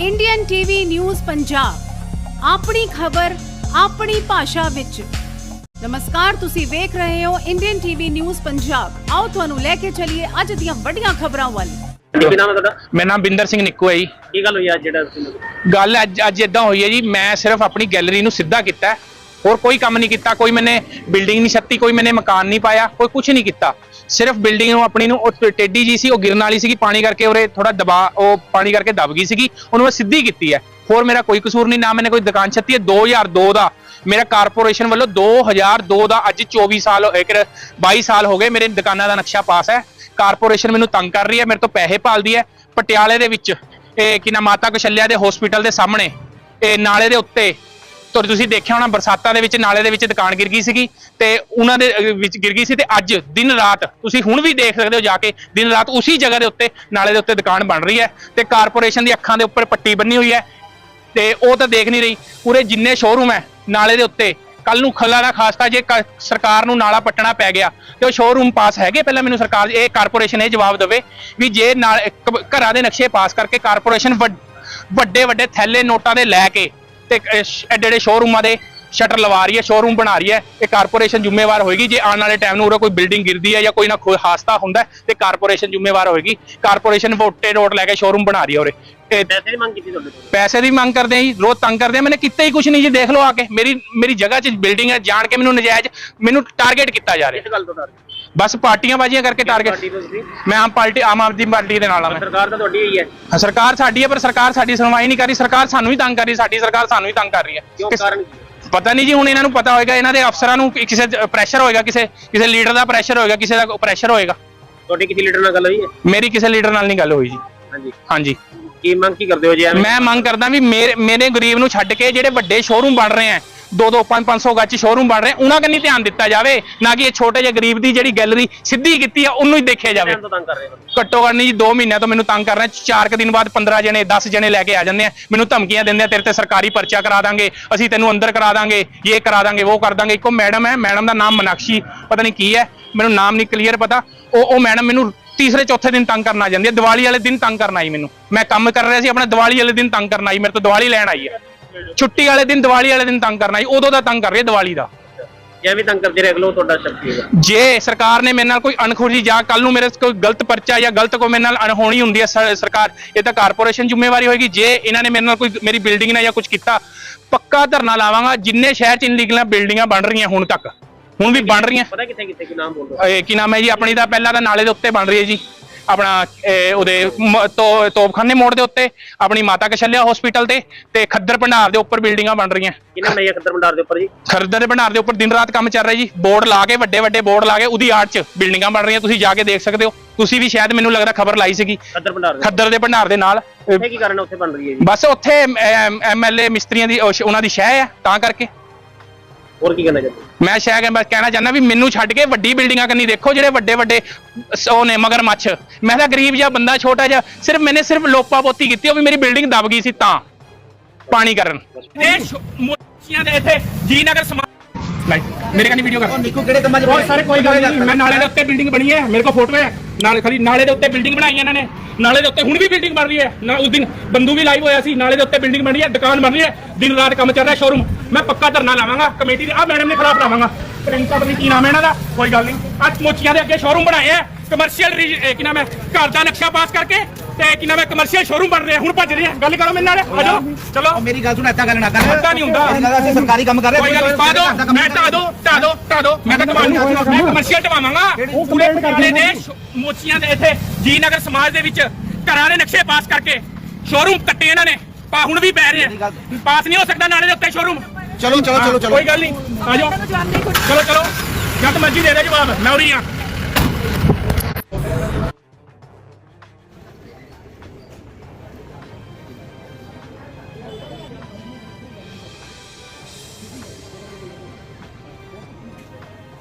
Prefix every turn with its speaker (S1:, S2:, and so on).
S1: Indian TV news Punjab ਆਪਣੀ ਖਬਰ ਆਪਣੀ ਭਾਸ਼ਾ ਵਿੱਚ। ਨਮਸਕਾਰ ਤੁਸੀਂ ਵੇਖ ਰਹੇ ਹੋ ਇੰਡੀਅਨ ਟੀਵੀ ਨਿਊਜ਼ ਪੰਜਾਬ ਆਓ ਤੁਹਾਨੂੰ ਲੈ ਕੇ ਚੱਲੀਏ ਅੱਜ ਦੀਆਂ ਵੱਡੀਆਂ ਖਬਰਾਂ ਵੱਲ।
S2: ਕੀ ਨਾਮ ਹੈ ਤੁਹਾਡਾ?
S3: ਮੇਰਾ ਨਾਮ ਬਿੰਦਰ ਸਿੰਘ ਨਿੱਕੂ ਹੈ ਜੀ।
S2: ਕੀ ਗੱਲ ਹੋਈ ਅੱਜ ਜਿਹੜਾ
S3: ਗੱਲ ਅੱਜ ਅੱਜ ਇਦਾਂ ਹੋਈ ਹੈ ਜੀ ਮੈਂ ਸਿਰਫ ਆਪਣੀ ਗੈਲਰੀ ਨੂੰ ਸਿੱਧਾ ਕੀਤਾ। ਹੋਰ ਕੋਈ ਕੰਮ ਨਹੀਂ ਕੀਤਾ, ਕੋਈ ਮੈਨੇ ਬਿਲਡਿੰਗ ਨਹੀਂ ਛੱਤੀ, ਕੋਈ ਮੈਨੇ ਮਕਾਨ ਨਹੀਂ ਪਾਇਆ, ਕੋਈ ਕੁਝ ਨਹੀਂ ਕੀਤਾ। ਸਿਰਫ ਬਿਲਡਿੰਗ ਨੂੰ, ਆਪਣੀ ਨੂੰ, ਉਹ ਟੇਡੀ ਜੀ ਸੀ, ਉਹ ਗਿਰਨ ਵਾਲੀ ਸੀਗੀ, ਪਾਣੀ ਕਰਕੇ ਉਹਰੇ ਥੋੜਾ ਦਬਾ, ਉਹ ਪਾਣੀ ਕਰਕੇ ਦਬ ਗਈ ਸੀਗੀ, ਉਹਨੂੰ ਮੈਂ ਸਿੱਧੀ ਕੀਤੀ ਹੈ। ਹੋਰ ਮੇਰਾ ਕੋਈ ਕਸੂਰ ਨਹੀਂ, ਨਾ ਮੈਨੇ ਕੋਈ ਦੁਕਾਨ ਛੱਤੀ ਹੈ 2002 ਦਾ ਮੇਰਾ ਕਾਰਪੋਰੇਸ਼ਨ ਵੱਲੋਂ 2002 ਦਾ ਅੱਜ 24 ਸਾਲ ਹੋ- ਇੱਕ 22 ਸਾਲ ਹੋ ਗਏ ਮੇਰੇ ਦੁਕਾਨਾਂ ਦਾ ਨਕਸ਼ਾ ਪਾਸ ਹੈ। ਕਾਰਪੋਰੇਸ਼ਨ ਮੈਨੂੰ ਤੰਗ ਕਰ ਰਹੀ ਹੈ, ਮੇਰੇ ਤੋਂ ਪੈਸੇ ਭਾਲਦੀ ਹੈ, ਪਟਿਆਲੇ ਦੇ ਵਿੱਚ, ਇਹ ਕੀ ਨਾ ਮਾਤਾ ਕਸ਼ਲਿਆ ਦੇ ਹਸਪੀਟਲ ਦੇ ਸਾਹਮਣੇ, ਇਹ ਨਾਲੇ ਦੇ ਉੱਤੇ ਤੁਰ, ਤੁਸੀਂ ਦੇਖਿਆ ਹੋਣਾ ਬਰਸਾਤਾਂ ਦੇ ਵਿੱਚ, ਨਾਲੇ ਦੇ ਵਿੱਚ ਦੁਕਾਨ ਗਿਰ ਗਈ ਸੀਗੀ ਤੇ ਉਹਨਾਂ ਦੇ ਵਿੱਚ ਗਿਰ ਗਈ ਸੀ ਤੇ ਅੱਜ ਦਿਨ ਰਾਤ, ਤੁਸੀਂ ਹੁਣ ਵੀ ਦੇਖ ਸਕਦੇ ਹੋ ਜਾ ਕੇ, ਦਿਨ ਰਾਤ ਉਸੇ ਜਗ੍ਹਾ ਦੇ ਉੱਤੇ ਨਾਲੇ ਦੇ ਉੱਤੇ ਦੁਕਾਨ ਬਣ ਰਹੀ ਹੈ ਤੇ ਕਾਰਪੋਰੇਸ਼ਨ ਦੀ ਅੱਖਾਂ ਦੇ ਉੱਪਰ ਪੱਟੀ ਬੰਨੀ ਹੋਈ ਹੈ ਤੇ ਉਹ ਤਾਂ ਦੇਖ ਨਹੀਂ ਰਹੀ, ਪੂਰੇ ਜਿੰਨੇ ਸ਼ੋਰੂਮ ਹੈ ਨਾਲੇ ਦੇ ਉੱਤੇ ਕੱਲ ਨੂੰ ਖੱਲਾ ਦਾ ਖਾਸਤਾ ਜੇ ਕ- ਸਰਕਾਰ ਨੂੰ ਨਾਲਾ ਪੱਟਣਾ ਪੈ ਗਿਆ, ਤੇ ਉਹ ਸ਼ੋਰੂਮ ਪਾਸ ਹੈਗੇ ਪਹਿਲਾਂ ਮੈਨੂੰ ਸਰਕਾਰ, ਇਹ ਕਾਰਪੋਰੇਸ਼ਨ ਇਹ ਜਵਾਬ ਦੇਵੇ ਵੀ ਜੇ ਨਾਲ ਘਰਾਂ ਦੇ ਨਕਸ਼ੇ ਪਾਸ ਕਰਕੇ ਕਾਰਪੋਰੇਸ਼ਨ ਵੱਡੇ ਵੱਡੇ ਥੈਲੇ ਨੋਟਾਂ ਦੇ ਲੈ ਕੇ ਤੇ ਐਡੇ ਸ਼ੋਰੂਮਾਂ ਦੇ ਸ਼ਟਰ ਲਵਾ ਰਹੀ ਹੈ ਸ਼ੋਰੂਮ ਬਣਾ ਰਹੀ ਹੈ ਇਹ ਕਾਰਪੋਰੇਸ਼ਨ ਜ਼ਿੰਮੇਵਾਰ ਹੋਏਗੀ। ਜੇ ਆਉਣ ਵਾਲੇ ਟਾਈਮ ਨੂੰ ਉਰੇ ਕੋਈ ਬਿਲਡਿੰਗ ਗਿਰਦੀ ਹੈ ਜਾਂ ਕੋਈ ਨਾ ਕੋਈ ਹਾਦਸਾ ਹੁੰਦਾ ਤੇ ਕਾਰਪੋਰੇਸ਼ਨ ਜ਼ਿੰਮੇਵਾਰ ਹੋਏਗੀ। ਕਾਰਪੋਰੇਸ਼ਨ ਵੋਟੇ ਰੋਡ ਲੈ ਕੇ ਸ਼ੋਰੂਮ ਬਣਾ ਰਹੀ ਹੈ ਉਰੇ।
S2: ਪੈਸੇ ਦੀ ਮੰਗ ਕੀਤੀ ਤੁਹਾਡੇ ਤੋਂ?
S3: ਪੈਸੇ ਦੀ ਮੰਗ ਕਰਦੇ ਆ ਜੀ ਰੋਜ਼ ਤੰਗ ਕਰਦੇ ਆ ਮੈਨੇ ਕੀਤਾ ਹੀ ਕੁਝ ਨਹੀਂ ਜੀ ਦੇਖ ਲਓ ਆ ਕੇ। ਮੇਰੀ ਮੇਰੀ ਜਗ੍ਹਾ 'ਚ ਬਿਲਡਿੰਗ ਹੈ ਜਾਣ ਕੇ ਮੈਨੂੰ ਨਜਾਇਜ਼ ਮੈਨੂੰ ਟਾਰਗੇਟ ਕੀਤਾ ਜਾ ਰਿਹਾ।
S2: ਇਸ ਗੱਲ ਤੋਂ ਡਰ
S3: ਬਸ ਪਾਰਟੀਆਂ ਬਾਜੀਆਂ ਕਰਕੇ
S2: ਪਾਰਟੀ
S3: ਟਾਰਗੇਟ
S2: ਤੋਂ ਤੁਸੀਂ?
S3: ਮੈਂ ਆਮ ਪਾਰਟੀ ਆਮ ਆਦਮੀ ਪਾਰਟੀ ਦੇ ਨਾਲ ਆ ਮੈਂ।
S2: ਸਰਕਾਰ ਤਾਂ ਤੁਹਾਡੀ ਹੀ ਹੈ।
S3: ਹਾਂ, ਸਰਕਾਰ ਸਾਡੀ ਹੈ ਪਰ ਸਰਕਾਰ ਸਾਡੀ ਸੁਣਵਾਈ ਨਹੀਂ ਕਰ ਰਹੀ। ਸਰਕਾਰ ਸਾਨੂੰ ਹੀ ਤੰਗ ਕਰ ਰਹੀ ਸਾਡੀ ਸਰਕਾਰ ਸਾਨੂੰ ਹੀ ਤੰਗ ਕਰ ਰਹੀ ਹੈ।
S2: ਕਿਉਂ?
S3: ਕਿਸ-
S2: ਕਾਰਨ ਕੀ ਹੈ?
S3: ਪਤਾ ਨਹੀਂ ਜੀ ਹੁਣ ਇਹਨਾਂ ਨੂੰ ਪਤਾ ਹੋਏਗਾ ਇਹਨਾਂ ਦੇ ਅਫਸਰਾਂ ਨੂੰ ਕਿ- ਕਿਸੇ ਪ੍ਰੈਸ਼ਰ ਹੋਏਗਾ ਕਿਸੇ ਕਿਸੇ ਲੀਡਰ ਦਾ ਪ੍ਰੈਸ਼ਰ ਹੋਏਗਾ ਕਿਸੇ ਦਾ ਪ੍ਰੈਸ਼ਰ ਹੋਏਗਾ।
S2: ਤੁਹਾਡੀ ਕਿਸੇ ਲੀਡਰ ਨਾਲ ਗੱਲ ਹੋਈ ਹੈ?
S3: ਮੇਰੀ ਕਿਸੇ ਲੀਡਰ ਨਾਲ ਨਹੀਂ ਗੱਲ ਹੋਈ ਜੀ।
S2: ਹਾਂਜੀ।
S3: ਹਾਂਜੀ।
S2: ਕੀ ਮੰਗ ਕੀ ਕਰਦੇ ਹੋ ਜੀ ਐਵੇਂ?
S3: ਮੈਂ ਮੰਗ ਕਰਦਾ ਵੀ ਮੇਰੇ ਮੇਰੇ ਗਰੀਬ ਨੂੰ ਛੱਡ ਕੇ ਜਿਹੜੇ ਵੱਡੇ ਸ਼ੋਰੂਮ ਬਣ ਰਹੇ ਆ 2-2 5-500 ਗੱਜ ਸ਼ੋਰੂਮ ਬਣ ਰਹੇ। ਉਹਨਾਂ ਕੰਨੀ ਧਿਆਨ ਦਿੱਤਾ ਜਾਵੇ ਨਾ ਕਿ ਇਹ ਛੋਟੇ ਜਿਹੇ ਗਰੀਬ ਦੀ ਜਿਹੜੀ ਗੈਲਰੀ ਸਿੱਧੀ ਕੀਤੀ ਆ ਉਹਨੂੰ ਹੀ ਦੇਖਿਆ ਜਾਵੇ। ਘੱਟੋ ਘੱਟ ਨਹੀਂ ਜੀ 2 ਮਹੀਨਿਆਂ ਤੋਂ ਮੈਨੂੰ ਤੰਗ ਕਰ ਰਹੇ ਚਾਰ ਕੁ ਦਿਨ ਬਾਅਦ 15 ਜਣੇ 10 ਜਣੇ ਲੈ ਕੇ ਆ ਜਾਂਦੇ ਆ। ਮੈਨੂੰ ਧਮਕੀਆਂ ਦਿੰਦੇ ਆ ਤੇਰੇ ਤੇ ਸਰਕਾਰੀ ਪਰਚਾ ਕਰਾ ਦਾਂਗੇ ਅਸੀਂ ਤੈਨੂੰ ਅੰਦਰ ਕਰਾ ਦਾਂਗੇ ਇਹ ਕਰਾ ਦਾਂਗੇ ਉਹ ਕਰ ਦਾਂਗੇ। ਇੱਕੋ ਮੈਡਮ ਹੈ ਮੈਡਮ ਦਾ ਨਾਮ ਮਨਾਕਸ਼ੀ ਪਤਾ ਨਹੀਂ ਕੀ ਹੈ ਮੈਨੂੰ ਨਾਮ ਨਹੀਂ ਕਲੀਅਰ ਪਤਾ। ਉਹ ਉਹ ਮੈਡਮ ਮੈਨੂੰ ਤੀਸਰੇ ਚੌਥੇ ਦਿਨ ਤੰਗ ਕਰਨ ਆ ਜਾਂਦੀ ਹੈ। ਦੀਵਾਲੀ ਵਾਲੇ ਦਿਨ ਤੰਗ ਕਰਨ ਆਈ ਮੈਨੂੰ। ਮੈਂ ਕੰਮ ਕਰ ਰਿਹਾ ਸੀ ਆਪਣਾ ਦੀਵਾਲੀ ਵਾਲੇ ਦਿਨ ਤੰਗ ਕਰਨ ਆਈ ਮੇਰੇ ਤੋਂ ਦੀਵਾਲੀ ਲੈਣ ਆਈ ਹੈ। ਛੁੱਟੀ ਵਾਲੇ ਦਿਨ ਦੀਵਾਲੀ ਵਾਲੇ ਦਿਨ ਤੰਗ ਕਰਨ ਆਈ ਉਦੋਂ ਦਾ ਤੰਗ ਕਰ ਰਹੀ ਹੈ ਦੀਵਾਲੀ ਦਾ।
S2: ਜੇ ਵੀ ਤੰਗ ਕਰਦੇ ਰਹੇ ਤੁਹਾਡਾ ਸ਼ਕਤੀ
S3: ਜੇ ਸਰਕਾਰ ਨੇ ਮੇਰੇ ਨਾਲ ਕੋਈ ਅਣਖੁਸ਼ੀ ਜਾਂ ਕੱਲ ਨੂੰ ਮੇਰੇ ਕੋਈ ਗਲਤ ਪਰਚਾ ਜਾਂ ਗਲਤ ਕੋਈ ਮੇਰੇ ਨਾਲ ਅਣਹੋਣੀ ਹੁੰਦੀ ਹੈ ਸਰ- ਸਰਕਾਰ ਇਹ ਤਾਂ ਕਾਰਪੋਰੇਸ਼ਨ ਜ਼ਿੰਮੇਵਾਰੀ ਹੋਏਗੀ। ਜੇ ਇਹਨਾਂ ਨੇ ਮੇਰੇ ਨਾਲ ਕੋਈ ਮੇਰੀ ਬਿਲਡਿੰਗ ਨਾਲ ਜਾਂ ਕੁਝ ਕੀਤਾ ਪੱਕਾ ਧਰਨਾ ਲਾਵਾਂਗਾ ਜਿੰਨੇ ਸ਼ਹਿਰ ਚ ਇਨਲੀਗਲ ਬਿਲਡਿੰਗਾਂ ਬਣ ਰਹੀਆਂ ਹੁਣ ਤੱਕ। ਹੁਣ ਵੀ ਬਣ ਰਹੀਆਂ।
S2: ਪਤਾ ਕਿੱਥੇ ਕਿੱਥੇ ਕੀ ਨਾਮ ਬੋਲ ਰਹੇ
S3: ਇਹ ਕੀ ਨਾਮ ਹੈ ਜੀ ਆਪਣੀ ਦਾ ਪਹਿਲਾਂ ਤਾਂ ਨਾਲੇ ਦੇ ਉੱਤੇ ਬਣ ਰਹੀ ਹੈ ਜੀ। ਆਪਣਾ ਇਹ ਉਹਦੇ ਮ- ਤੋ- ਤੋਪਖਾਨੇ ਮੋੜ ਦੇ ਉੱਤੇ ਆਪਣੀ ਮਾਤਾ ਕਸ਼ਲਿਆ ਹਸਪੀਟਲ ਤੇ ਤੇ ਖੱਦਰ ਭੰਡਾਰ ਦੇ ਉੱਪਰ ਬਿਲਡਿੰਗਾਂ ਬਣ ਰਹੀਆਂ।
S2: ਕਿੰਨੇ ਬਣਾਈ ਖੱਦਰ ਭੰਡਾਰ ਦੇ ਉੱਪਰ ਜੀ?
S3: ਖਰਦਰ ਦੇ ਭੰਡਾਰ ਦੇ ਉੱਪਰ ਦਿਨ ਰਾਤ ਕੰਮ ਚੱਲ ਰਿਹਾ ਜੀ। ਬੋਰਡ ਲਾ ਕੇ ਵੱਡੇ ਵੱਡੇ ਬੋਰਡ ਲਾ ਕੇ ਉਹਦੀ ਆੜ 'ਚ ਬਿਲਡਿੰਗਾਂ ਬਣ ਰਹੀਆਂ। ਤੁਸੀਂ ਜਾ ਕੇ ਦੇਖ ਸਕਦੇ ਹੋ। ਤੁਸੀਂ ਵੀ ਸ਼ਾਇਦ ਮੈਨੂੰ ਲੱਗਦਾ ਖਬਰ ਲਾਈ ਸੀਗੀ।
S2: ਖੱਦਰ ਭੰਡਾਰ ਦੇ।
S3: ਖੱਦਰ ਦੇ ਭੰਡਾਰ ਦੇ ਨਾਲ ਅਹ,
S2: ਉੱਥੇ ਕੀ ਕਾਰਨ ਹੈ? ਉੱਥੇ ਬਣ ਰਹੀ ਹੈ ਜੀ?
S3: ਬਸ ਉੱਥੇ ਐਮਐਲਏ ਮਿਸਤਰੀਆਂ ਦੀ ਉਹ ਸ਼- ਉਹਨਾਂ ਦੀ ਸ਼ਹਿ ਹੈ ਤਾਂ ਕਰਕੇ।
S2: ਹੋਰ ਕੀ ਕਰਨਾ ਚਾਹੁੰਦੇ
S3: ਮੈਂ ਕੇ ਬਸ ਕਹਿਣਾ ਚਾਹੁੰਦਾ ਵੀ ਮੈਨੂੰ ਛੱਡ ਕੇ ਵੱਡੀ ਬਿਲਡਿੰਗਾਂ ਕੰਨੀ ਦੇਖੋ ਜਿਹੜੇ ਵੱਡੇ ਵੱਡੇ ਉਹ ਨੇ ਮਗਰ ਮੱਛ। ਮੈਂ ਤਾਂ ਗਰੀਬ ਜਿਹਾ ਬੰਦਾ ਛੋਟਾ ਜਿਹਾ ਸਿਰਫ ਮੈਨੇ ਸਿਰਫ ਲੋਪਾ ਪੋਤੀ ਕੀਤੀ ਉਹ ਵੀ ਮੇਰੀ ਬਿਲਡਿੰਗ ਦਬ ਗਈ ਸੀ ਤਾਂ। ਪਾਣੀ ਕਰਨ। ਇਹ ਮੋਚੀਆਂ ਦੇ ਇੱਥੇ ਜੀ ਨਗਰ ਲਾਈਕ ਮੇਰੇ ਕੰਨੀ ਵੀਡੀਓ ਕਰ।
S4: ਨਿੱਕੂ ਕਿਹੜੇ ਕੰਮਾਂ 'ਚ
S3: ਬਹੁਤ ਸਾਰੇ ਕੋਈ ਗੱਲ ਨਹੀਂ। ਮੈਂ ਨਾਲੇ ਦੇ ਉੱਤੇ ਬਿਲਡਿੰਗ ਬਣੀ ਹੈ ਮੇਰੇ ਕੋਲ ਫੋਟੋ ਹੈ। ਨਾਲੇ ਖਾਲੀ ਨਾਲੇ ਦੇ ਉੱਤੇ ਬਿਲਡਿੰਗ ਬਣਾਈ ਇਹਨਾਂ ਨੇ। ਨਾਲੇ ਦੇ ਉੱਤੇ ਹੁਣ ਵੀ ਬਿਲਡਿੰਗ ਬਣ ਰਹੀ ਹੈ। ਨਾ ਉਸ ਦਿਨ ਬੰਦੂ ਵੀ ਲਾਈਵ ਹੋਇਆ ਸੀ ਨਾਲੇ ਦੇ ਉੱਤੇ ਬਿਲਡਿੰਗ ਬਣੀ ਹੈ ਦੁਕਾਨ ਬਣ ਰਹੀ ਹੈ। ਦਿਨ ਰਾਤ ਕੰਮ ਚੱਲ ਰਿਹਾ ਸ਼ੋਰੂਮ ਮੈਂ ਪੱਕਾ ਧਰਨਾ ਲਾਵਾਂਗਾ ਕਮੇਟੀ ਦੇ ਆ ਮੈਡਮ ਨੇ ਖਿਲਾਫ ਲਾਵਾਂਗਾ। ਪ੍ਰਿੰਕਾ ਪਤਾ ਨੀ ਕੀ ਨਾਮ ਹੈ ਇਹਨਾਂ ਦਾ ਕੋਈ ਗੱਲ ਨਹੀਂ ਅੱਜ ਮੋਚੀਆਂ ਦੇ ਅੱਗੇ ਸ਼ੋਰੂਮ ਬਣਾਏ ਹੈ ਕਮਰਸ਼ੀਅਲ ਕੀ ਨਾਮ ਹੈ ਘਰ ਦਾ ਨਕਸ਼ਾ ਪਾਸ ਕਰਕੇ ਤੇ ਕੀ ਨਾਮ ਹੈ ਕਮਰਸ਼ੀਅਲ ਸ਼ੋਰੂਮ ਬਣ ਰਹੇ ਆ, ਹੁਣ ਭੱਜ ਰਹੇ ਆ। ਗੱਲ ਕਰੋ ਮੇਰੇ ਨਾਲ ਆ ਜਾਓ ਚਲੋ।
S4: ਮੇਰੀ ਗੱਲ ਸੁਣ ਏਦਾਂ ਗੱਲ ਨਾ ਕਰ।
S3: ਏਦਾਂ ਨਹੀਂ ਹੁੰਦਾ।
S4: ਮੇਰੀ ਗੱਲ ਅਸੀਂ ਸਰਕਾਰੀ ਕੰਮ ਕਰ ਰਹੇ
S3: ਕੋਈ ਗੱਲ ਨਹੀਂ ਪਾ ਦੋ ਮੈਂ ਢਾ ਦੋ ਢਾ ਦੋ ਢਾ ਦੋ। ਮੈਂ ਤਾਂ ਕਮਾਂਡ ਮੈਂ ਕਮਰਸ਼ੀਅਲ ਢਵਾਵਾਂਗਾ। ਪੂਰੇ ਪਟਿਆਲੇ ਦੇ ਮੋਚੀਆਂ ਦੇ ਇੱਥੇ ਜੀ ਨਗਰ ਸਮਾਜ ਦੇ ਵਿੱਚ ਘਰਾਂ ਦੇ ਨਕਸ਼ੇ ਪਾਸ ਕਰਕੇ ਸ਼ੋਰੂਮ ਕੱਟੇ ਇਹਨਾਂ ਨੇ। ਪਾ ਹੁਣ ਵੀ ਪੈ ਰਹੇ ਆ। ਪਾਸ ਨਹੀਂ ਹੋ ਸਕਦਾ ਨਾਲੇ ਦੇ ਉੱਤੇ ਸ਼ੋਰੂਮ
S4: ਚਲੋ ਚਲੋ ਚਲੋ ਚਲੋ।
S3: ਕੋਈ ਗੱਲ ਨਹੀਂ ਆ ਜਾਓ। ਚਲੋ ਚਲੋ। ਜਦ ਮਰਜ਼ੀ ਦੇ ਦੇ ਜਵਾਬ ਮੈਂ ਉਰੀ ਆ।